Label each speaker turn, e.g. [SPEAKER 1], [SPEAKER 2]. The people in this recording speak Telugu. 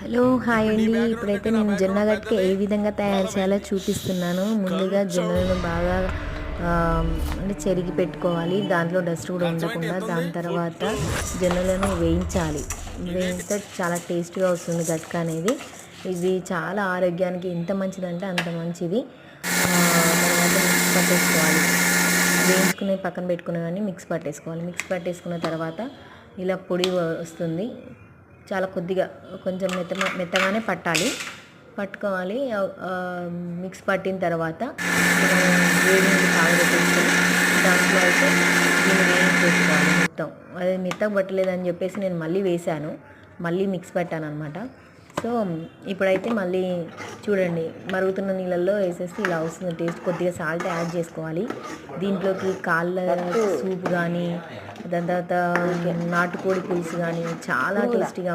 [SPEAKER 1] హలో హాయ్ అండి. ఇప్పుడైతే నేను జొన్న గట్క ఏ విధంగా తయారు చేయాలో చూపిస్తున్నాను. ముందుగా జొన్నలను బాగా అంటే చెరిగి పెట్టుకోవాలి. దాంట్లో డస్ట్ కూడా ఉండకుండా దాని తర్వాత జొన్నలను వేయించాలి. వేయిస్తే చాలా టేస్ట్గా వస్తుంది గట్క అనేది. ఇది చాలా ఆరోగ్యానికి ఎంత మంచిదంటే అంత మంచిది. మిక్స్ పట్టేసుకోవాలి. వేయించుకుని పక్కన పెట్టుకున్న కానీ మిక్స్ పట్టేసుకోవాలి. మిక్స్ పట్టేసుకున్న తర్వాత ఇలా పొడి వస్తుంది. చాలా కొద్దిగా కొంచెం మెత్త మెత్తగానే పట్టాలి. పట్టుకోవాలి. మిక్స్ పట్టిన తర్వాత వేడి నీళ్ళు కాగబెట్టేసుకొని దాంట్లో అయితే దీన్ని వేయించేసుకోవాలి మొత్తం. అది మెత్తగా పట్టలేదని చెప్పేసి నేను మళ్ళీ వేశాను. మళ్ళీ మిక్స్ పెట్టాను అనమాట సో ఇప్పుడైతే మళ్ళీ చూడండి మరుగుతున్న నీళ్ళల్లో వేసేస్తే ఇలా వస్తుంది టేస్ట్. కొద్దిగా సాల్ట్ యాడ్ చేసుకోవాలి. దీంట్లోకి కాళ్ళ సూప్ కానీ దాని తర్వాత నాటుకోడి పులుసు కానీ చాలా టేస్టీగా